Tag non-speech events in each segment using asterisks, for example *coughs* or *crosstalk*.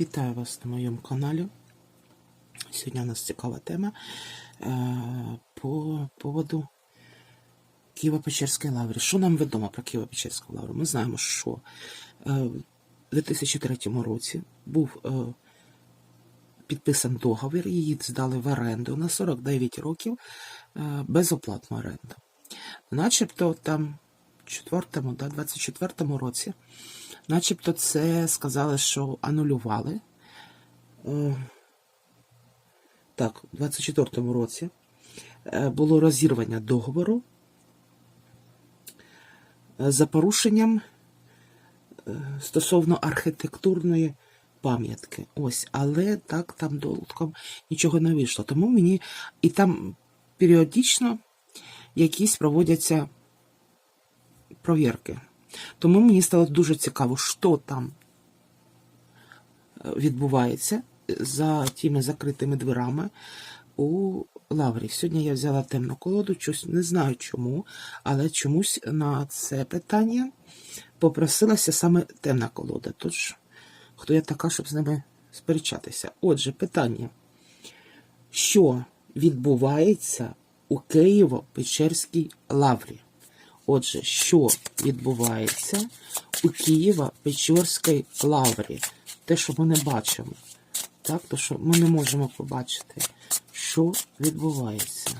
Вітаю вас на моєму каналі. Сьогодні у нас цікава тема е, по поводу Києво-Печерської лаври. Що нам відомо про Києво-Печерську лавру? Ми знаємо, що е, в 2003 році був е, підписан договір, її здали в оренду на 49 років безоплатну оренду. Начебто там в 4-му, да, 24-му році Начебто це сказали, що анулювали. Так, у 24-му році е, було розірвання договору е, за порушенням е, стосовно архітектурної пам'ятки. Ось, але так там долутком нічого не вийшло. Тому мені і там періодично якісь проводяться провірки. Тому мені стало дуже цікаво, що там е, відбувається за тими закритими дверами у лаврі. Сьогодні я взяла темну колоду, щось не знаю чому, але чомусь на це питання попросилася саме темна колода. Тож, хто я така, щоб з ними сперечатися? Отже, питання. Що відбувається у Києво-Печерській лаврі? Отже, що відбувається у Києво-Печерській лаврі? Те, що ми не бачимо. Так, то що ми не можемо побачити, що відбувається.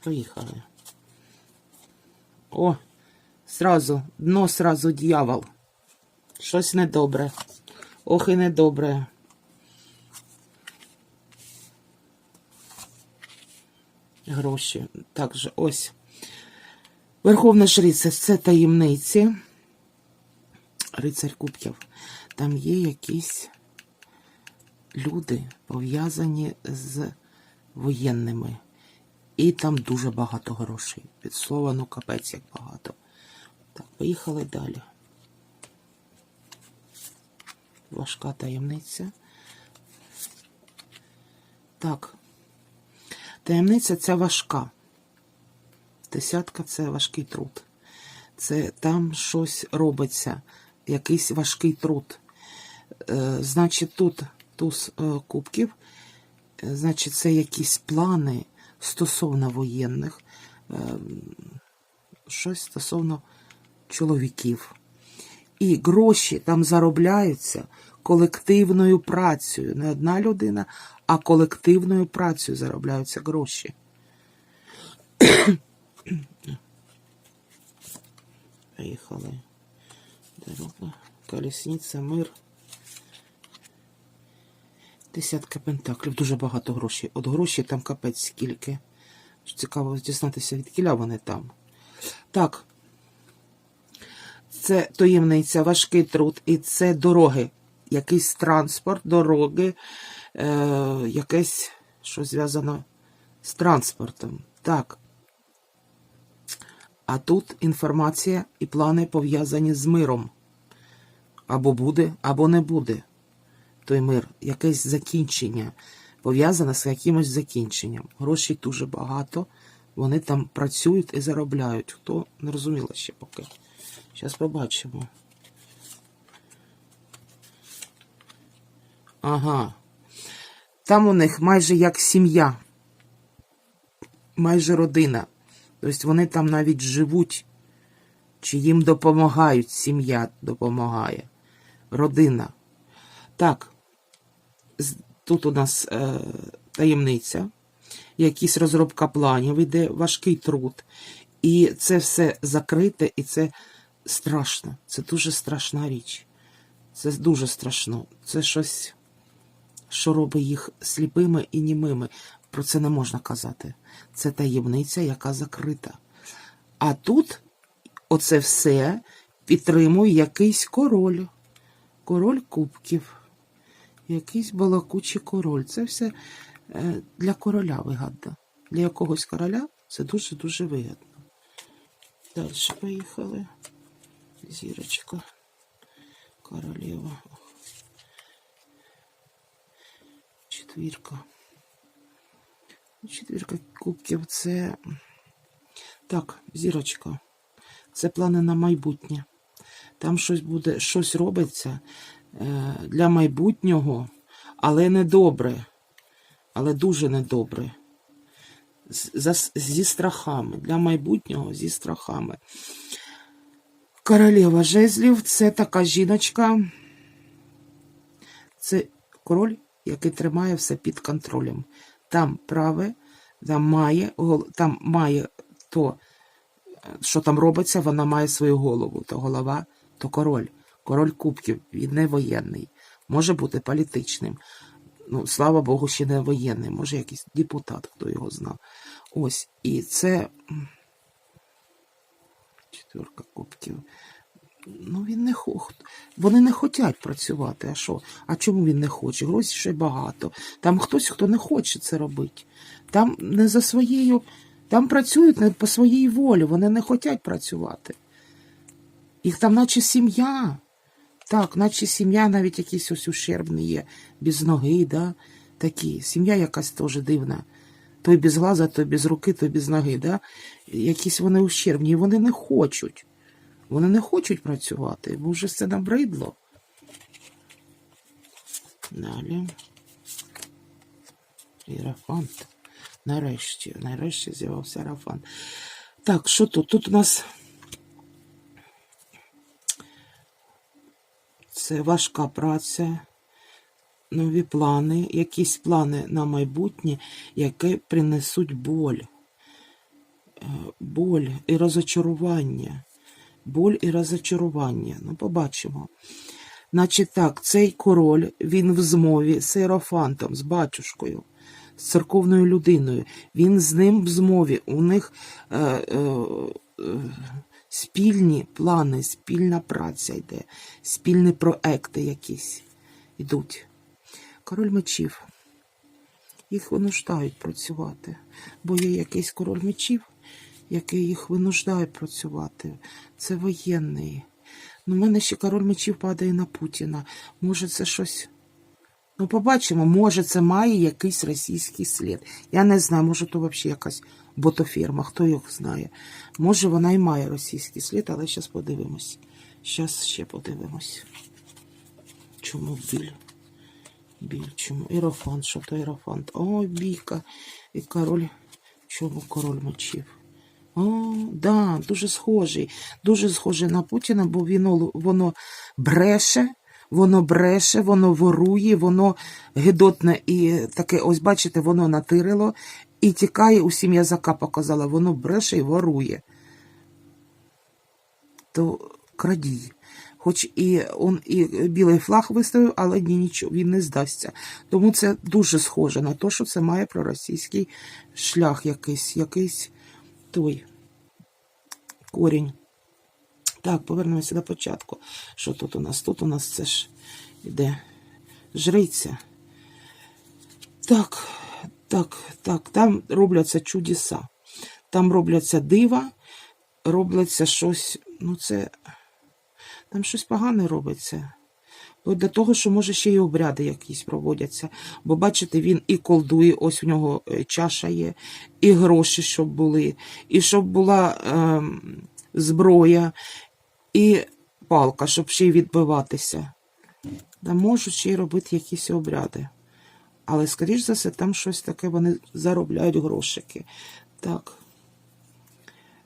Поїхали. О, сразу, дно сразу дьявол. Щось недобре. Ох і недобре. Гроші. Також ось. Верховна Жриця це таємниці. Рицарь Кубків. Там є якісь люди, пов'язані з воєнними. І там дуже багато грошей. Від слова, ну капець як багато. Так, поїхали далі. Важка таємниця. Так. Таємниця це важка. Десятка це важкий труд. Це там щось робиться, якийсь важкий труд. Е, значить, тут туз е, кубків, е, значить, це якісь плани стосовно воєнних, щось стосовно чоловіків. І гроші там заробляються колективною працею. Не одна людина, а колективною працею заробляються гроші. *coughs* Поїхали. Дорога, колесниця, мир. Десятка пентаклів, дуже багато грошей. От гроші там капець скільки. Цікаво дізнатися, від кіля вони там. Так. Це таємниця, важкий труд, і це дороги. Якийсь транспорт, дороги, е, якесь, що зв'язано з транспортом. Так. А тут інформація і плани пов'язані з миром. Або буде, або не буде. Той мир, якесь закінчення, пов'язане з якимось закінченням. Грошей дуже багато, вони там працюють і заробляють. Хто не розуміло ще поки. Зараз побачимо. Ага. Там у них майже як сім'я, майже родина. Тобто вони там навіть живуть, чи їм допомагають, сім'я допомагає, родина. Так, тут у нас е, таємниця, якісь розробка планів, іде важкий труд. І це все закрите, і це страшно. Це дуже страшна річ. Це дуже страшно. Це щось, що робить їх сліпими і німими. Про це не можна казати. Це таємниця, яка закрита. А тут оце все підтримує якийсь король. Король кубків. Якийсь балакучий король. Це все е, для короля вигадно. Для якогось короля це дуже-дуже вигідно. Далі поїхали. Зірочка. Королева. Четвірка. Четвірка кубків це. Так, зірочка. Це плани на майбутнє. Там щось буде, щось робиться е, для майбутнього, але недобре. Але дуже недобре. Зі страхами. Для майбутнього зі страхами. Королева жезлів це така жіночка. Це король, який тримає все під контролем. Там праве, там має, там має то, е, що там робиться, вона має свою голову. То голова, то король. Король кубків, він не воєнний. Може бути політичним. Ну, слава Богу, ще не воєнний, може якийсь депутат, хто його знав. Ось. І це. Четверка кубків. Ну, він не хо... Вони не хочуть працювати. А що? А чому він не хоче? Грошей багато. Там хтось, хто не хоче це робити. Там не за своєю. Там працюють не по своїй волі, вони не хочуть працювати. Їх там, наче сім'я. Так, наче сім'я навіть якийсь ось ущербний є, без ноги, да? такі. Сім'я якась теж дивна. Той без глаза, той без руки, той без ноги. Да? Якісь вони ущербні, вони не хочуть. Вони не хочуть працювати, бо вже це набридло. Далі. Ірафант. Нарешті, нарешті з'явився Ірафант. Так, що тут? Тут у нас це важка праця, нові плани, якісь плани на майбутнє, які принесуть боль. Е, Боль і розочарування. Боль і розочарування. Ну, побачимо. Значить так, цей король, він в змові з Іерофантом, з батюшкою, з церковною людиною. Він з ним в змові. У них е, е, е, спільні плани, спільна праця йде, спільні проекти якісь йдуть. Король мечів. Їх винуждають працювати, бо є якийсь король мечів, який їх винуждає працювати. Це воєнний. Ну, в мене ще король мечів падає на Путіна. Може, це щось. Ну, побачимо, може, це має якийсь російський слід. Я не знаю, може, то взагалі якась ботофірма, хто його знає. Може, вона і має російський слід, але зараз подивимось. Зараз ще подивимось. Чому біль? Біль, чому? Ірофант, що то ірофант? О, бійка. І король. Чому король мечів? О, да, дуже схожий. Дуже схожий на Путіна, бо воно, воно бреше, воно бреше, воно ворує, воно гидотне і таке, ось бачите, воно натирило і тікає, усім язика показала, воно бреше і ворує. То крадій. Хоч і он і білий флаг виставив, але ні нічого, він не здасться. Тому це дуже схоже на те, що це має проросійський шлях якийсь, якийсь той корінь. Так, повернемося до початку. Що тут у нас? Тут у нас це ж іде жриця. Так, так, так, там робляться чудеса. Там робляться дива, робляться щось, ну це. Там щось погане робиться. До того, що може ще й обряди якісь проводяться. Бо бачите, він і колдує, ось у нього е, чаша є, і гроші, щоб були, і щоб була е, зброя, і палка, щоб ще й відбиватися. Да можуть ще й робити якісь обряди. Але, скоріш за все, там щось таке вони заробляють грошики. Так.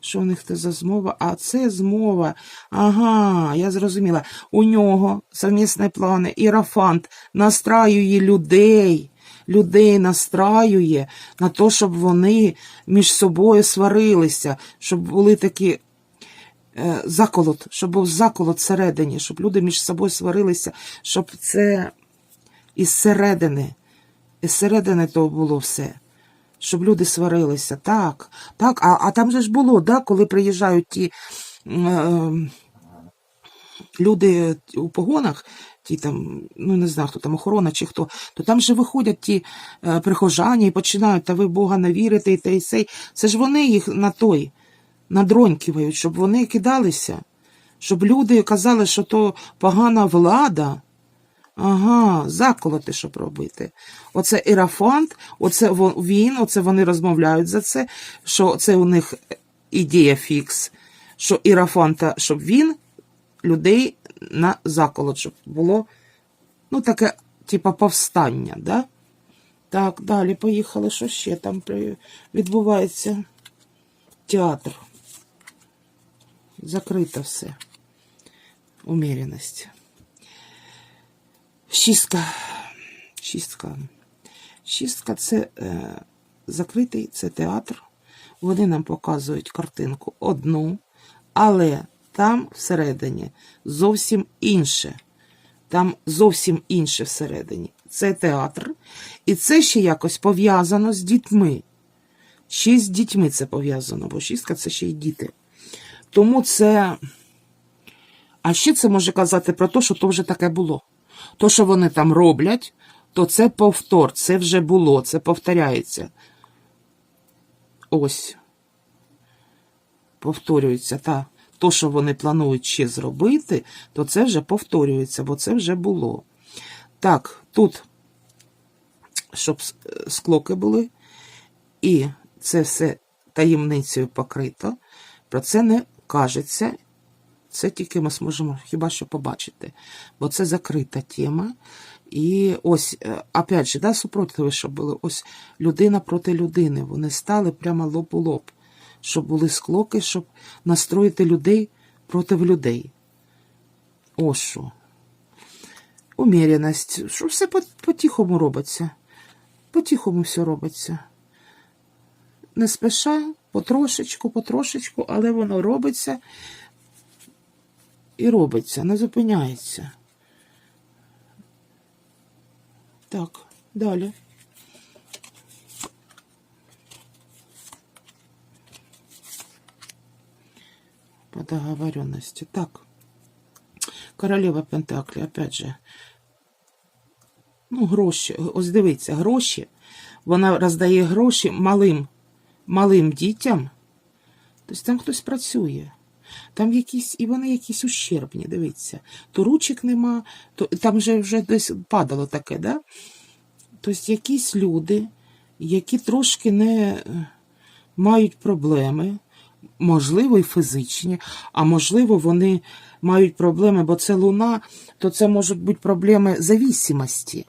Що у них це за змова? А це змова. Ага, я зрозуміла. У нього совмісні плани. Ірафант настраює людей. Людей настраює на те, щоб вони між собою сварилися, щоб були такі е, заколот, щоб був заколот всередині, щоб люди між собою сварилися, щоб це із середини, із середини того було все щоб люди сварилися. Так, так, а, а там же ж було, да, коли приїжджають ті е, люди у погонах, ті там, ну не знаю, хто там охорона чи хто, то там же виходять ті е, прихожані і починають, та ви Бога не вірите, і те і сей. Це ж вони їх на той, надроньківають, щоб вони кидалися, щоб люди казали, що то погана влада. Ага, заколоти, щоб робити. Оце ірафант, оце він, оце вони розмовляють за це, що це у них ідея фікс, що ірафанта, щоб він людей на заколот, щоб було ну, таке, типа, повстання, да? Так, далі поїхали. Що ще там відбувається? Театр. Закрито все. Уміряність. Шістка. Шістка. Шістка це е, закритий, це театр. Вони нам показують картинку одну, але там всередині зовсім інше. Там зовсім інше всередині. Це театр. І це ще якось пов'язано з дітьми. Ще з дітьми це пов'язано, бо шістка це ще й діти. Тому це. А ще це може казати про те, що то вже таке було. То, що вони там роблять, то це повтор, це вже було, це повторяється. Ось. Повторюється, та. То, що вони планують ще зробити, то це вже повторюється, бо це вже було. Так, тут, щоб склоки були, і це все таємницею покрито. Про це не кажеться. Це тільки ми зможемо хіба що побачити. Бо це закрита тема. І ось, е, опять же, да, супротиви, щоб були ось людина проти людини. Вони стали прямо лоб у лоб, щоб були склоки, щоб настроїти людей проти людей. Ось що. Уміряність. Що все по- по-тихому робиться. По-тихому все робиться. Не спеша, потрошечку, потрошечку, але воно робиться і робиться, не зупиняється. Так, далі. По договоренности. Так. Королева Пентаклі, опять же. Ну, гроші. Ось дивіться, гроші. Вона роздає гроші малим, малим дітям. Тобто там хтось працює. Там якісь, і вони якісь ущербні, дивіться. То ручок нема, то там вже, вже десь падало таке, да? Тобто якісь люди, які трошки не е, мають проблеми, можливо, і фізичні, а можливо, вони мають проблеми, бо це луна, то це можуть бути проблеми завісимості.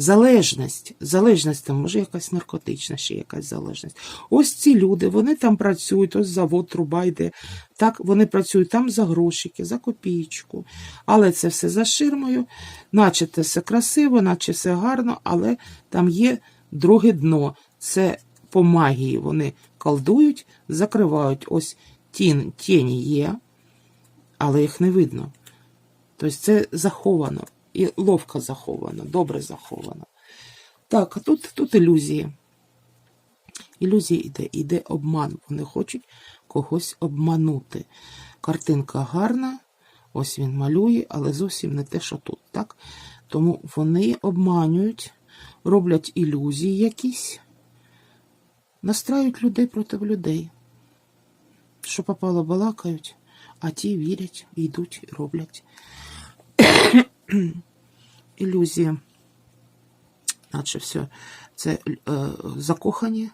Залежність, залежність там, може якась наркотична, ще якась залежність. Ось ці люди, вони там працюють, ось завод, труба йде. Так, вони працюють там за грошики, за копійку. Але це все за ширмою, наче це все красиво, наче все гарно, але там є друге дно. Це по магії вони колдують, закривають. Ось тін, тіні є, але їх не видно. Тобто це заховано. І ловко заховано, добре заховано. Так, а тут, тут ілюзії. Ілюзії йде, йде обман. Вони хочуть когось обманути. Картинка гарна, ось він малює, але зовсім не те, що тут. так? Тому вони обманюють, роблять ілюзії якісь, настраюють людей проти людей. Що попало, балакають, а ті вірять, йдуть, роблять ілюзія. Наче все це е, закохані.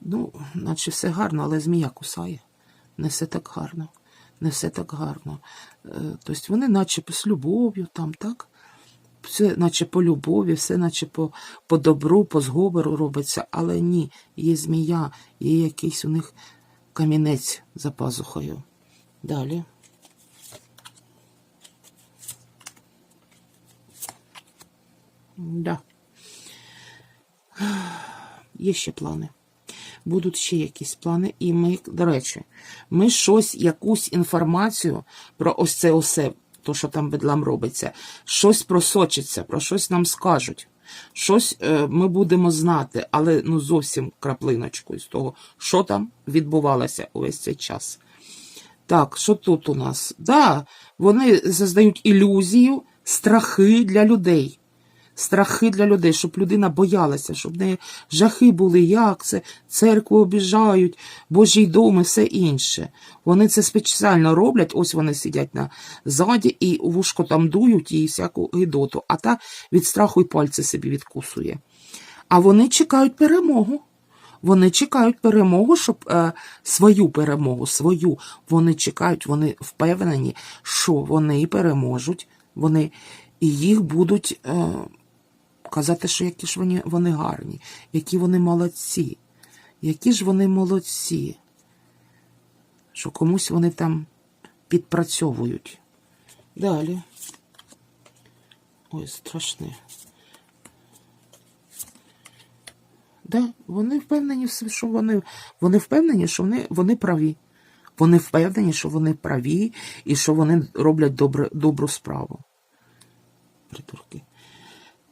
Ну, наче все гарно, але змія кусає. Не все так гарно. Не все так гарно. Е, тобто вони наче з любов'ю там, так? Все наче по любові, все наче по, по добру, по зговору робиться, але ні, є змія, є якийсь у них камінець за пазухою. Далі. Да. Є ще плани. Будуть ще якісь плани, і ми, до речі, ми щось, якусь інформацію про ось це усе, то, що там бедлам робиться, щось просочиться, про щось нам скажуть. Щось е, ми будемо знати, але ну зовсім краплиночкою з того, що там відбувалося увесь цей час. Так, що тут у нас? Да, вони заздають ілюзію, страхи для людей. Страхи для людей, щоб людина боялася, щоб в неї жахи були, як це, церкву обіжають, Божий дом і все інше. Вони це спеціально роблять, ось вони сидять на ззаді і вушко там дують і всяку гидоту, а та від страху й пальці собі відкусує. А вони чекають перемогу. Вони чекають перемогу, щоб е, свою перемогу, свою. Вони чекають, вони впевнені, що вони переможуть, вони і їх будуть е, казати, що які ж вони, вони гарні, які вони молодці, які ж вони молодці, що комусь вони там підпрацьовують. Далі. Ой, страшне. Да, вони впевнені, що вони, вони впевнені, що вони, вони праві. Вони впевнені, що вони праві і що вони роблять добре, добру справу. Придурки.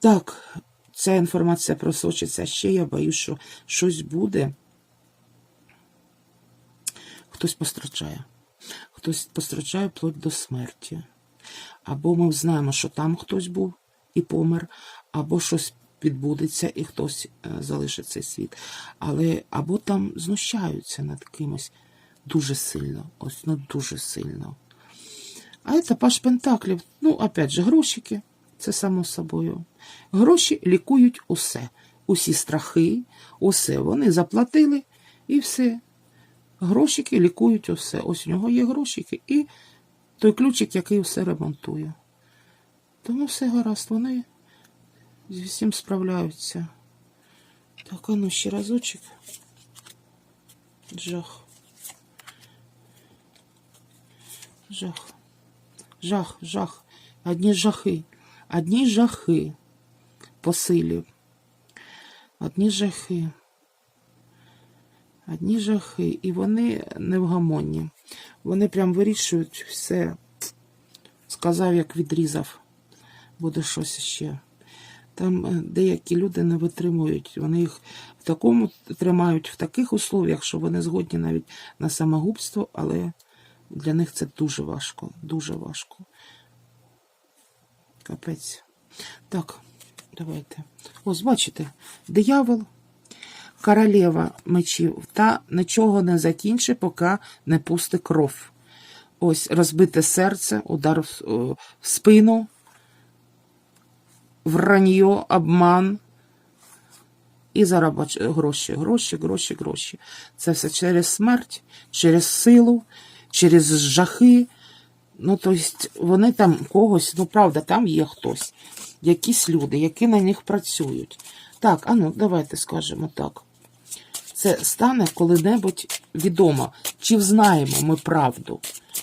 Так, ця інформація просочиться ще. Я боюсь, що щось буде. Хтось постраждає. Хтось постраждає вплоть до смерті. Або ми знаємо, що там хтось був і помер, або щось відбудеться і хтось е, залишить цей світ. Але або там знущаються над кимось дуже сильно, ось ну дуже сильно. А це паш Пентаклів. Ну, опять же, грошики, це само собою. Гроші лікують усе. Усі страхи, усе. Вони заплатили і все. Грошики лікують усе. Ось у нього є грошики і той ключик, який все ремонтує. Тому все гаразд, вони зі всім справляються. Так, а ну ще разочок. Жах. Жах. Жах, жах. Одні жахи. Одні жахи по силі. Одні жахи. Одні жахи. І вони невгамонні. Вони прям вирішують все. Сказав, як відрізав. Буде щось ще. Там е, деякі люди не витримують. Вони їх в такому тримають в таких условіях, що вони згодні навіть на самогубство, але для них це дуже важко. Дуже важко. Капець. Так, давайте. Ось, бачите, диявол, королева мечів, та нічого не закінчить, поки не пусти кров. Ось розбите серце, удар в, в спину, враньо, обман і заробач гроші, гроші, гроші, гроші. Це все через смерть, через силу, через жахи. Ну, тобто, вони там когось, ну правда, там є хтось, якісь люди, які на них працюють. Так, а ну, давайте скажемо так. Це стане коли-небудь відомо, чи знаємо ми правду,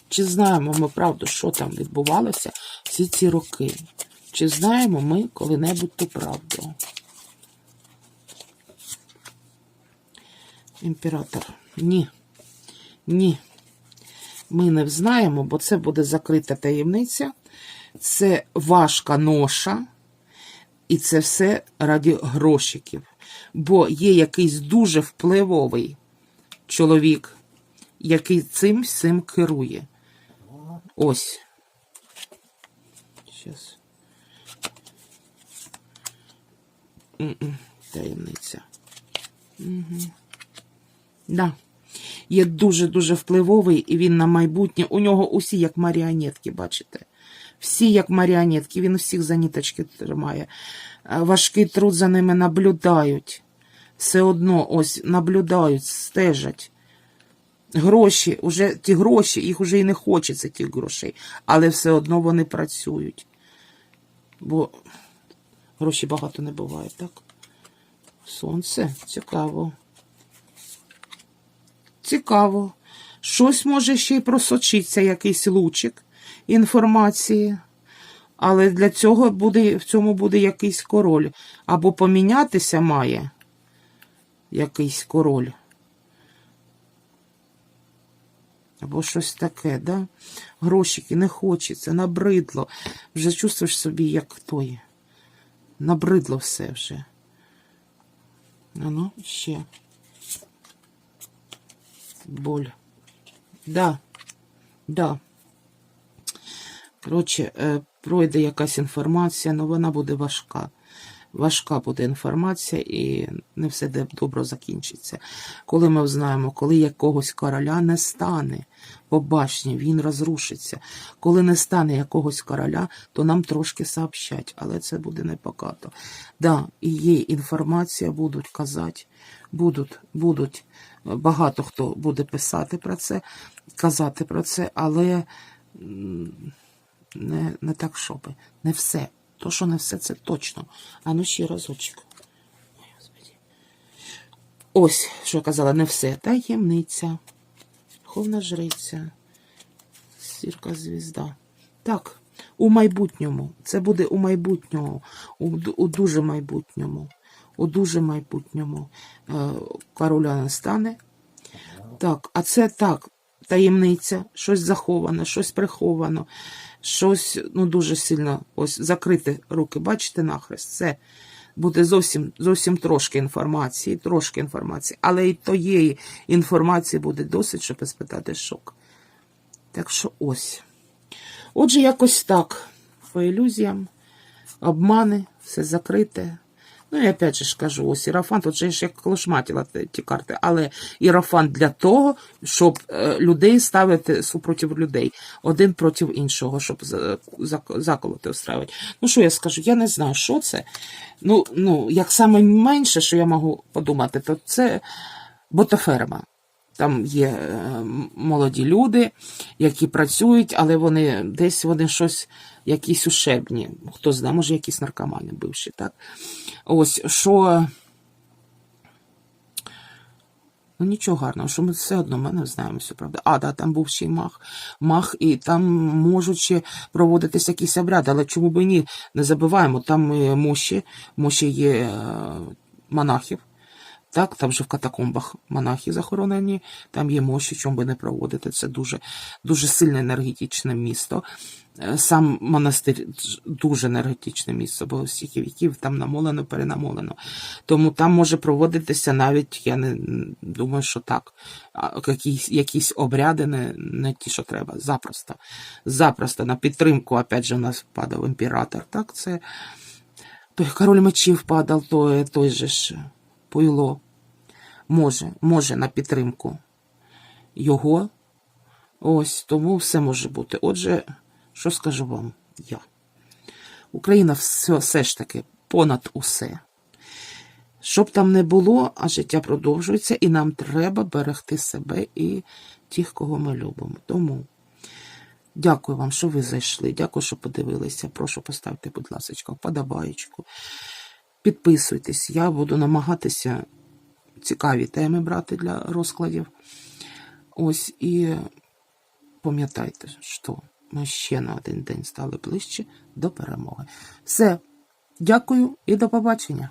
чи знаємо ми правду, що там відбувалося всі ці роки. Чи знаємо ми коли-небудь ту правду? Імператор. Ні. Ні. Ми не знаємо, бо це буде закрита таємниця. Це важка ноша. І це все раді грошиків. Бо є якийсь дуже впливовий чоловік, який цим всім керує. Ось. Щас. Таємниця. Угу. Да. Є дуже-дуже впливовий, і він на майбутнє. У нього усі як маріонетки, бачите? Всі як маріонетки, він всіх за ніточки тримає. Е, Важкий труд за ними наблюдають. Все одно ось наблюдають, стежать. Гроші, уже ті гроші, їх уже і не хочеться, тих грошей, але все одно вони працюють. Бо гроші багато не буває, так? Сонце цікаво. Цікаво. Щось може ще й просочиться, якийсь лучик інформації. Але для цього буде, в цьому буде якийсь король. Або помінятися має якийсь король. Або щось таке, да? Грошики не хочеться, набридло. Вже чувствуєш собі, як той. Набридло все вже. А ну, ще. Боль. Да. Да. Коротше, е, пройде якась інформація, але вона буде важка. важка буде інформація і не все добре закінчиться. Коли ми знаємо, коли якогось короля не стане по башні, він розрушиться. Коли не стане якогось короля, то нам трошки сообщать, але це буде небагато. Да, і є інформація, будуть казати, будуть, будуть. Багато хто буде писати про це, казати про це, але не, не так, щоби. Не все. То, що не все, це точно. А ну ще разочок. Ось, що я казала, не все. Таємниця. Ховна жриця. Сірка звізда. Так, у майбутньому. Це буде у майбутньому, у, у дуже майбутньому. У дуже майбутньому е, короля не стане. Так, а це так, таємниця, щось заховано, щось приховано, щось ну дуже сильно ось закрити руки, бачите нахрест. Це буде зовсім зовсім трошки інформації, трошки інформації, але і тієї інформації буде досить, щоб спитати шок. Так що ось. Отже, якось так. По ілюзіям, обмани, все закрите. Ну, і опять же ж кажу, ось ірафан, тут же ж як клошматіла ті карти, але ірафан для того, щоб е, людей ставити супротив людей, один проти іншого, щоб за- за- заколоти устраювати. Ну, що я скажу? Я не знаю, що це. Ну, ну як саме менше, що я можу подумати, то це ботаферма. Там є е, молоді люди, які працюють, але вони десь вони щось, якісь ушебні. Хто знає, може, якісь наркомани бивші, так? Ось що. Ну, нічого гарного, що ми все одно ми не знаємо все, правда. А, да, там був ще й мах, мах, і там можуть ще проводитись якісь обряди, але чому б ні, не забуваємо, там е, мощі, мощі є е, монахів. Так, там же в катакомбах монахи захоронені, там є мощі, чому би не проводити. Це дуже, дуже сильне енергетичне місто. Е, Сам монастир дуже енергетичне місце, бо стільки віків там намолено, перенамолено. Тому там може проводитися навіть, я не думаю, що так. Якісь, якісь обряди, не, не ті, що треба. Запросто. Запросто. На підтримку, опять же, у нас падав імператор. Так, це той король мечів падав, той, той же ж Пуйло. Може, може на підтримку його. Ось, тому все може бути. Отже, що скажу вам я? Україна все, все ж таки понад усе. Щоб там не було, а життя продовжується, і нам треба берегти себе і тих, кого ми любимо. Тому дякую вам, що ви зайшли. Дякую, що подивилися. Прошу поставте, будь ласка, вподобаєчку. Підписуйтесь, я буду намагатися цікаві теми брати для розкладів. Ось і пам'ятайте, що ми ще на один день стали ближче до перемоги. Все, дякую і до побачення.